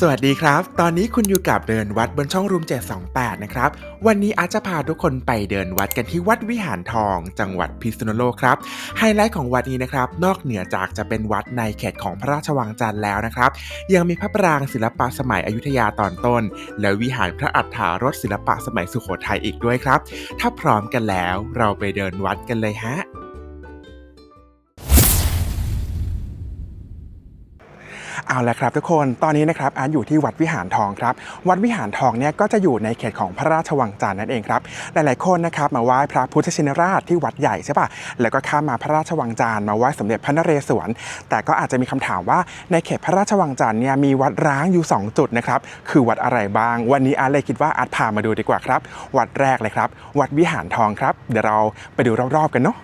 สวัสดีครับ ตอนนี้คุณอยู่กับเดินวัดบนช่องรูม 728 นะครับ วันนี้อาจจะพาทุกคนไปเดินวัดกันที่วัดวิหารทอง จังหวัดพิษณุโลกครับ ไฮไลท์ของวัดนี้นะครับ นอกเหนือจากจะเป็นวัดในเขตของพระราชวังจันทร์แล้วนะครับ ยังมีพระปรางศิลปะสมัยอยุธยาตอนต้น และวิหารพระอัฏฐารถศิลปะสมัยสุโขทัยอีกด้วยครับ ถ้าพร้อมกันแล้วเราไปเดินวัดกันเลยฮะ เอาละครับทุกคนตอนนี้นะครับอาร์ตอยู่ที่วัดวิหารทองครับ วัดวิหารทองเนี่ยก็จะอยู่ในเขตของพระราชวังจันทร์นั่นเองครับ หลายๆคนนะครับมาไหว้พระพุทธชินราชที่วัดใหญ่ใช่ปะแล้วก็ข้ามมาพระราชวังจันทร์มาไหว้สมเด็จพระนเรศวร แต่ก็อาจจะมีคำถามว่าในเขตพระราชวังจันทร์เนี่ยมีวัดร้างอยู่ 2 จุดนะครับ คือวัดอะไรบ้าง วันนี้อาร์ตเลยคิดว่าอาร์ตพามาดูดีกว่าครับ วัดแรกเลยครับ วัดวิหารทองครับ เดี๋ยวเราไปดูรอบๆกันเนาะ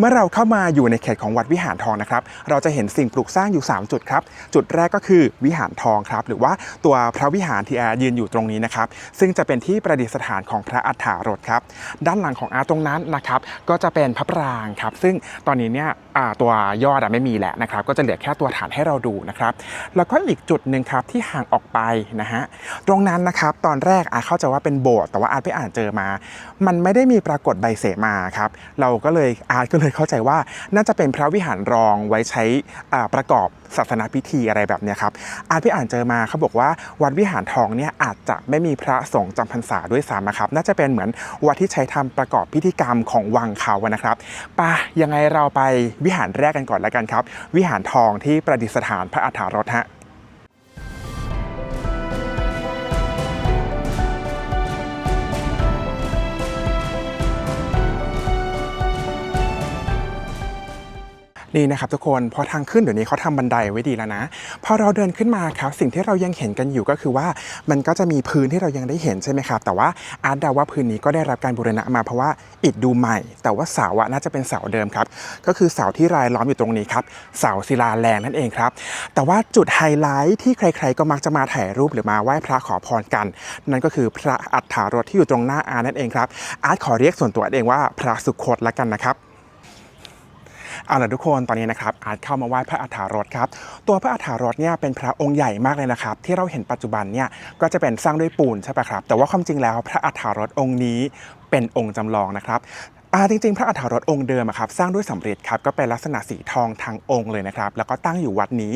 เมื่อเราเข้ามาอยู่ในเขตของวัดวิหารทองนะครับ เราจะเห็นสิ่งปลูกสร้างอยู่ 3 จุดครับ จุดแรกก็คือวิหารทองครับ หรือว่าตัวพระวิหารที่อายืนอยู่ตรงนี้นะครับ ซึ่งจะเป็นที่ประดิษฐานของพระอัฏฐารถครับ ด้านหลังของอาตรงนั้นนะครับ ก็จะเป็นพระปรางครับ ซึ่งตอนนี้เนี่ยตัวยอดอะไม่มีแล้วนะครับ ก็จะเหลือแค่ตัวฐานให้เราดูนะครับ แล้วก็อีกจุดหนึ่งครับที่ห่างออกไปนะฮะ ตรงนั้นนะครับตอนแรกอาเข้าใจว่าเป็นโบสถ์แต่ว่าอาร์ไปอ่านเจอมา มันไม่ได้มีปรากฏใบเสมาครับ เราก็เลยอาร์ก็เลยเข้าใจว่าน่าจะเป็นพระวิหารรองไว้ใช้อ่าประกอบศาสนาพิธีอะไรแบบเนี้ยครับอาร์ตไปอ่านเจอมาเขาบอกว่าวัดวิหารทองเนี่ยอาจจะไม่มีพระสงฆ์จำพรรษาด้วยซ้ำนะครับน่าจะเป็นเหมือนวัดที่ใช้ทำประกอบพิธีกรรมของวังเขานะครับปะยังไงเราไปวิหารแรกกันก่อนแล้วกันครับ วิหารทองที่ประดิษฐานพระอัฏฐารถฮะ นี่นะครับทุกคนพอทางขึ้นเดี๋ยวนี้เขาทำบันไดไว้ดีแล้วนะ พอเราเดินขึ้นมาครับสิ่งที่เรายังเห็นกันอยู่ก็คือว่า มันก็จะมีพื้นที่เรายังได้เห็นใช่ไหมครับ แต่ว่าอาร์ตเดาว่าพื้นนี้ก็ได้รับการบูรณะมาเพราะว่าอิฐดูใหม่ แต่ว่าเสาอะน่าจะเป็นเสาเดิมครับ ก็คือเสาที่รายล้อมอยู่ตรงนี้ครับ เสาศิลาแรงนั่นเองครับ แต่ว่าจุดไฮไลท์ที่ใคร ๆ ก็มักจะมาถ่ายรูปหรือมาไหว้พระขอพรกัน นั่นก็คือพระอัฏฐารถที่อยู่ตรงหน้าอาร์ตนั่นเองครับ อาร์ตขอเรียกส่วนตัวเองว่าพระสุคตละกันนะครับ เอาล่ะทุกคนตอนนี้นะครับอาจเข้ามาไหว้พระอัฏฐารถครับตัวพระอัฏฐารถเนี่ยเป็นพระองค์ใหญ่มากเลยนะครับ ที่เราเห็นปัจจุบันเนี่ยก็จะเป็นสร้างด้วยปูนใช่ปะครับแต่ว่าความจริงแล้วพระอัฏฐารถองค์นี้เป็นองค์จำลองนะครับ อ่าจริงๆ พระอัฏฐารถองค์เดิมครับสร้างด้วยสำริดครับก็เป็นลักษณะสีทองทั้งองค์เลยนะครับแล้วก็ตั้งอยู่วัดนี้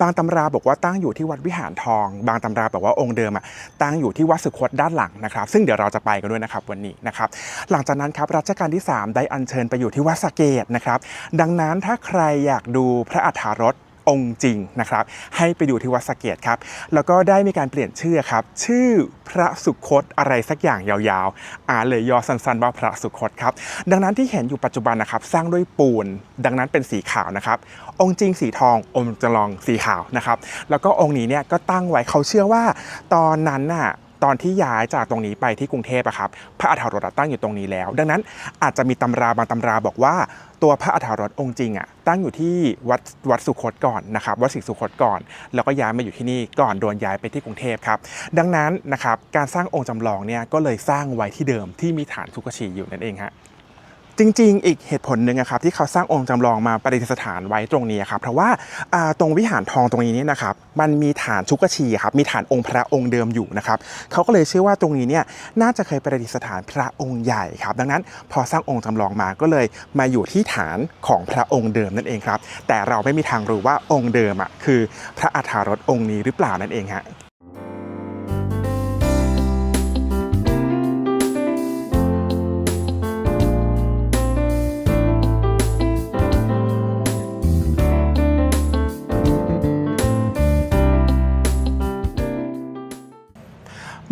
บางตำราบอกว่าตั้งอยู่ที่วัดวิหารทอง บางตำราบอกว่าองค์เดิมอะตั้งอยู่ที่วัดสุคตด้านหลังนะครับ ซึ่งเดี๋ยวเราจะไปกันด้วยนะครับวันนี้นะครับหลังจากนั้นครับรัชกาลที่ 3 ได้อัญเชิญไปอยู่ที่วัดสะเกตนะครับดังนั้นถ้าใครอยากดูพระอัฏฐารถ องค์จริงนะครับ ให้ไปดูที่วัดสะเกตครับ แล้วก็ได้มีการเปลี่ยนชื่อครับ ชื่อพระสุคตอะไรสักอย่างยาวๆ อ่าเลยย่อสั้นๆว่าพระสุคตครับ ดังนั้นที่เห็นอยู่ปัจจุบันนะครับ สร้างด้วยปูน ดังนั้นเป็นสีขาวนะครับ องค์จริงสีทอง องค์จำลองสีขาวนะครับ แล้วก็องค์นี้เนี่ยก็ตั้งไว้เขาเชื่อว่า ตอนนั้นน่ะ ตอนที่ย้ายจากตรงนี้ไปที่กรุงเทพอะครับพระอัฏฐารถตั้งอยู่ตรงนี้แล้ว ดังนั้นอาจจะมีตำราบางตำราบอกว่าตัวพระอัฏฐารถองค์จริงอะตั้งอยู่ที่วัดวัดสุคตก่อนนะครับวัดศรีสุคตก่อน แล้วก็ย้ายมาอยู่ที่นี่ก่อนโดนย้ายไปที่กรุงเทพครับดังนั้นนะครับการสร้างองค์จำลองเนี่ยก็เลยสร้างไว้ที่เดิมที่มีฐานทุกชีอยู่นั่นเองฮะ จริง ๆ อีกเหตุผลหนึ่งอะครับที่เขาสร้างองค์จำลองมาประดิษฐานไว้ตรงนี้ครับเพราะว่าตรงวิหารทองตรงนี้เนี่ยนะครับมันมีฐานชุกชีครับมีฐานองค์พระองค์เดิมอยู่นะครับเขาก็เลยเชื่อว่าตรงนี้เนี่ยน่าจะเคยประดิษฐานพระองค์ใหญ่ครับดังนั้นพอสร้างองค์จำลองมาก็เลยมาอยู่ที่ฐานของพระองค์เดิมนั่นเองครับแต่เราไม่มีทางรู้ว่าองค์เดิมอะคือพระอัฏฐารถองค์นี้หรือเปล่านั่นเองฮะ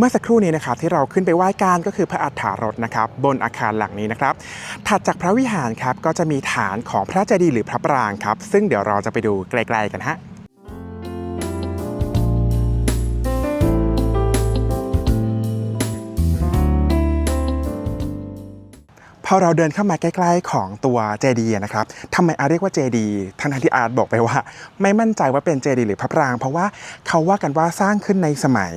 เมื่อสักครู่นี้นะครับที่เราขึ้นไปไหว้การก็คือพระอัฏฐารถนะครับบนอาคารหลังนี้นะครับถัดจากพระวิหารครับก็จะมีฐานของพระเจดีย์หรือพระปรางครับซึ่งเดี๋ยวเราจะไปดูไกลๆกันฮะพอเราเดินเข้ามาใกล้ๆของตัวเจดีย์นะครับทำไมอาร์ตเรียกว่าเจดีย์ทั้งที่อาร์ตบอกไปว่า ไม่มั่นใจว่าเป็นเจดีย์หรือพระปราง เพราะว่าเขาว่ากันว่าสร้างขึ้นในสมัย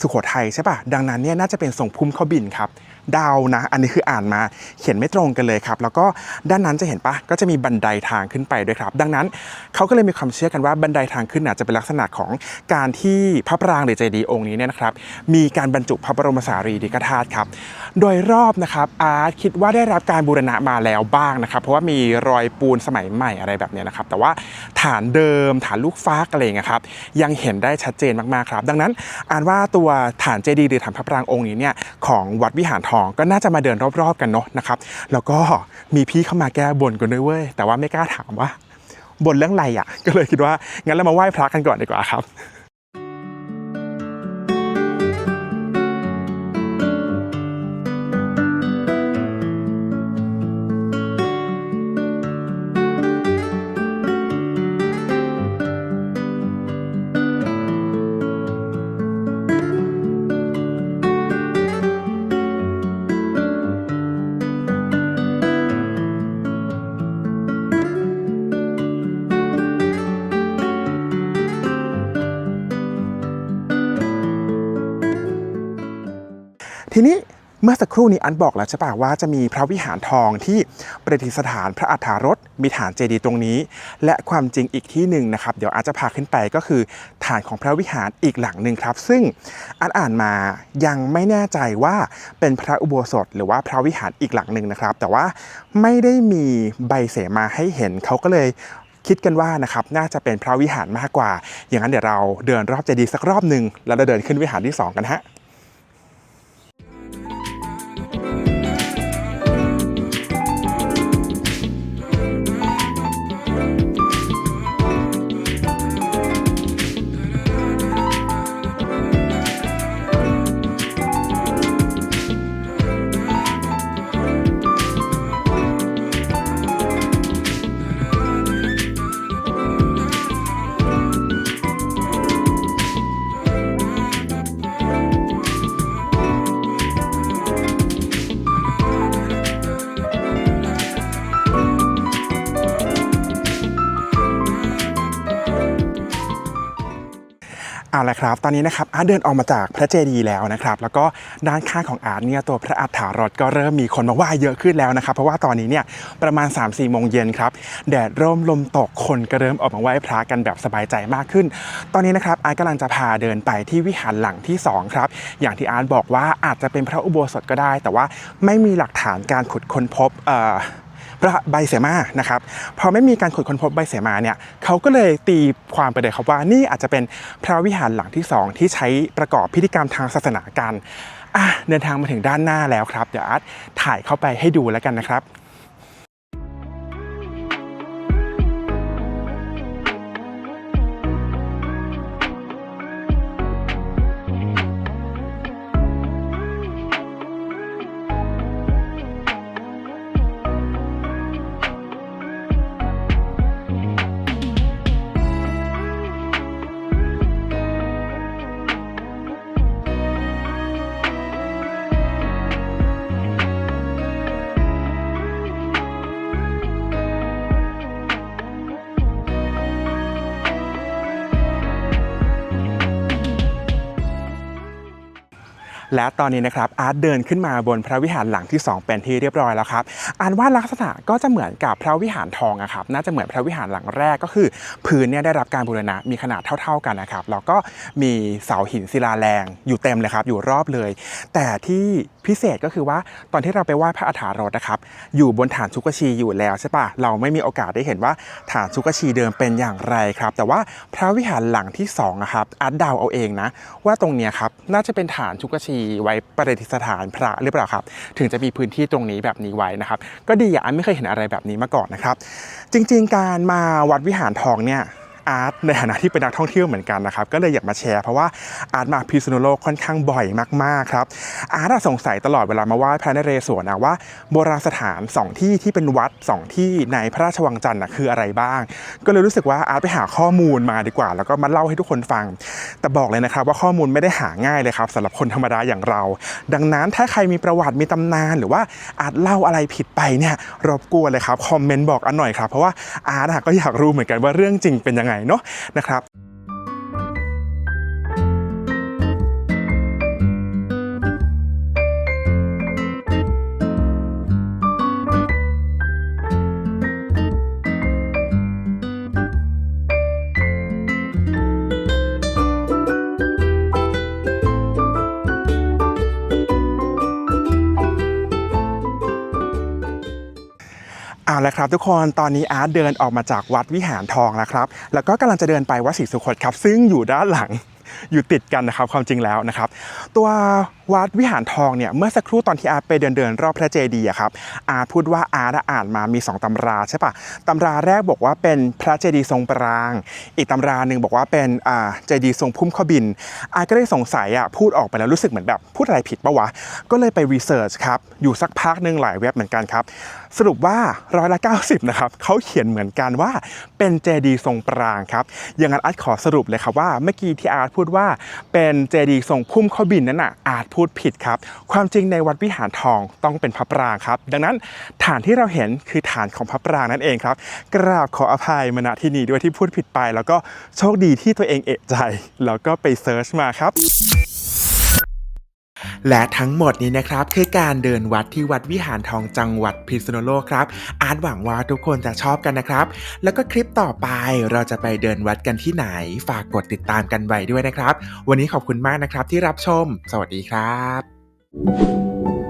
สุโขทัยใช่ปะดังนั้นเนี่ยน่าจะเป็นทรงพุ่มเข้าบินครับ ดาวนะ อันนี้คืออ่านมาเขียนไม่ตรงกันเลยครับ แล้วก็ด้านนั้นจะเห็นปะก็จะมีบันไดทางขึ้นไปด้วยครับ ดังนั้นเขาก็เลยมีความเชื่อกันว่าบันไดทางขึ้นน่ะจะเป็นลักษณะของการที่พระปรางหรือเจดีย์องค์นี้เนี่ยนะครับมีการบรรจุพระบรมสารีริกธาตุครับโดยรอบนะครับอาร์ตคิดว่าได้รับการบูรณะมาแล้วบ้างนะครับ เพราะว่ามีรอยปูนสมัยใหม่อะไรแบบนี้นะครับ แต่ว่าฐานเดิมฐานลูกฟ้าอะไรเงี้ยครับยังเห็นได้ชัดเจนมากๆครับ ดังนั้นอ่านว่าตัวฐานเจดีย์หรือฐานพระปรางองค์นี้เนี่ยของวัดวิหารทองก็น่าจะมาเดินรอบๆกันเนาะนะครับ แล้วก็มีพี่เข้ามาแก้บนกันด้วยเว้ย แต่ว่าไม่กล้าถามว่าบนเรื่องอะไรอะ ก็เลยคิดว่างั้นเรามาไหว้พระกันก่อนดีกว่าครับ ทีนี้เมื่อสักครู่นี้อันบอกแล้วใช่ปะว่าจะมีพระวิหารทองที่ประดิษฐานพระอัฐารถมีฐานเจดีย์ตรงนี้ และความจริงอีกที่หนึ่งนะครับเดี๋ยวอาจจะพาขึ้นไปก็คือฐานของพระวิหารอีกหลังหนึ่งครับ ซึ่งอันอ่านมายังไม่แน่ใจว่าเป็นพระอุโบสถ หรือว่าพระวิหารอีกหลังหนึ่งนะครับ แต่ว่าไม่ได้มีใบเสมาให้เห็นเขาก็เลยคิดกันว่านะครับน่าจะเป็นพระวิหารมากกว่า อย่างนั้นเดี๋ยวเราเดินรอบเจดีย์สักรอบหนึ่งแล้วเราเดินขึ้นวิหารที่สองกันฮะ เอาละครับ ตอนนี้นะครับอาร์ตเดินออกมาจากพระเจดีย์แล้วนะครับ แล้วก็ด้านข้างของอาร์ตเนี่ยตัวพระอัฏฐารถก็เริ่มมีคนมาไหว้เยอะขึ้นแล้วนะครับ เพราะว่าตอนนี้เนี่ยประมาณ 3 4โมงเย็นครับ แดดร่มลมตกคนก็เริ่มออกมาไหว้พระกันแบบสบายใจมากขึ้น ตอนนี้นะครับอาร์ตกำลังจะพาเดินไปที่วิหารหลังที่สองครับ อย่างที่อาร์ตบอกว่าอาจจะเป็นพระอุโบสถก็ได้ แต่ว่าไม่มีหลักฐานการขุดค้นพบเอ่อ ใบเสมานะครับพอไม่มีการขุดค้นพบใบเสมาเนี่ยเขาก็เลยตีความไปเลยครับว่านี่อาจจะเป็นพระวิหารหลังที่สองที่ใช้ประกอบพิธีกรรมทางศาสนากันอะเดินทางมาถึงด้านหน้าแล้วครับ เดี๋ยวอาร์ตถ่ายเข้าไปให้ดูแล้วกันนะครับ และตอนนี้นะครับอาร์ตเดินขึ้นมาบนพระวิหารหลังที่ 2 เป็นที่เรียบร้อยแล้วครับอ่านว่าลักษณะก็จะเหมือนกับพระวิหารทองอะครับน่าจะเหมือนพระวิหารหลังแรกก็คือ พื้นเนี่ยได้รับการบูรณะมีขนาดเท่า ๆกันนะครับแล้วก็มีเสาหินศิลาแรงอยู่เต็มเลยครับอยู่รอบเลย แต่ที่พิเศษก็คือว่าตอนที่เราไปไหว้พระอัฐารถนะครับอยู่บนฐานชุกชีอยู่แล้วใช่ปะเราไม่มีโอกาสได้เห็นว่าฐานชุกชีเดิมเป็นอย่างไรครับ แต่ว่าพระวิหารหลังที่2อะครับอาร์ตเดาเอาเองนะว่าตรงเนี้ยครับน่าจะเป็นฐานชุกชีไว้ประดิษฐานพระหรือเปล่าครับ ถึงจะมีพื้นที่ตรงนี้แบบนี้ไว้นะครับ ก็ดีอะอันไม่เคยเห็นอะไรแบบนี้มาก่อนนะครับ จริง ๆ การมาวัดวิหารทองเนี่ย อาร์ตในฐานะที่เป็นนักท่องเที่ยวเหมือนกันนะครับก็เลยอยากมาแชร์เพราะว่าอาร์ตมาพิษณุโลกค่อนข้างบ่อยมากๆครับอาร์ตสงสัยตลอดเวลามาไหว้พระนเรศวรนะว่าโบราณสถานสองที่ที่เป็นวัดสองที่ในพระราชวังจันทร์นะคืออะไรบ้าง ก็เลยรู้สึกว่าอาร์ตไปหาข้อมูลมาดีกว่า แล้วก็มาเล่าให้ทุกคนฟัง แต่บอกเลยนะครับว่าข้อมูลไม่ได้หาง่ายเลยครับสำหรับคนธรรมดาอย่างเรา ดังนั้นถ้าใครมีประวัติมีตำนาน หรือว่าอาจเล่าอะไรผิดไปเนี่ยรบกวนเลยครับคอมเมนต์บอกอันหน่อยครับเพราะว่าอาร์ตก็อยากรู้เหมือนกันว่าเรื่องจริงเป็นยังไงเนาะนะครับ แล้วครับทุกคนตอนนี้อาร์ตเดินออกมาจากวัดวิหารทองแล้วครับ แล้วก็กำลังจะเดินไปวัดศรีสุคตครับ ซึ่งอยู่ด้านหลัง อยู่ติดกันนะครับความจริงแล้วนะครับ ตัววัดวิหารทองเนี่ยเมื่อสักครู่ตอนที่อาร์ตไปเดินเดินรอบพระเจดีย์อะครับอาร์ตพูดว่าอาร์ตอ่านมามี 2ตำราใช่ปะตำราแรกบอกว่าเป็นพระเจดีย์ทรงปราง อีกตำราหนึ่งบอกว่าเป็นอ่าเจดีย์ทรงพุ่มขบิน อาร์ตก็เลยสงสัยอะพูดออกไปแล้วรู้สึกเหมือนแบบพูดอะไรผิดปะวะ ก็เลยไปรีเสิร์ชครับอยู่สักพักหนึ่งหลายเว็บเหมือนกันครับสรุปว่าร้อยละ90นะครับเขาเขียนเหมือนกันว่าเป็นเจดีย์ทรงปรางครับอย่างนั้นอาร์ตขอสรุปเลยครับว่าเมื่อกี้ที่อาร์ตพูดว่าเป็นเจดีย์ทรงพุ่มข้อบินนั้นน่ะอาจพูดผิดครับ ความจริงในวัดวิหารทองต้องเป็นพระปรางครับ ดังนั้นฐานที่เราเห็นคือฐานของพระปรางนั่นเองครับ กราบขออภัยมณที่นี่ด้วยที่พูดผิดไป แล้วก็โชคดีที่ตัวเองเอะใจ แล้วก็ไปเซิร์ชมาครับ และทั้งหมดนี้นะครับคือการเดินวัดที่วัดวิหารทองจังหวัดพิษณุโลกครับ อาร์ตหวังว่าทุกคนจะชอบกันนะครับ แล้วก็คลิปต่อไปเราจะไปเดินวัดกันที่ไหน ฝากกดติดตามกันไว้ด้วยนะครับ วันนี้ขอบคุณมากนะครับที่รับชม สวัสดีครับ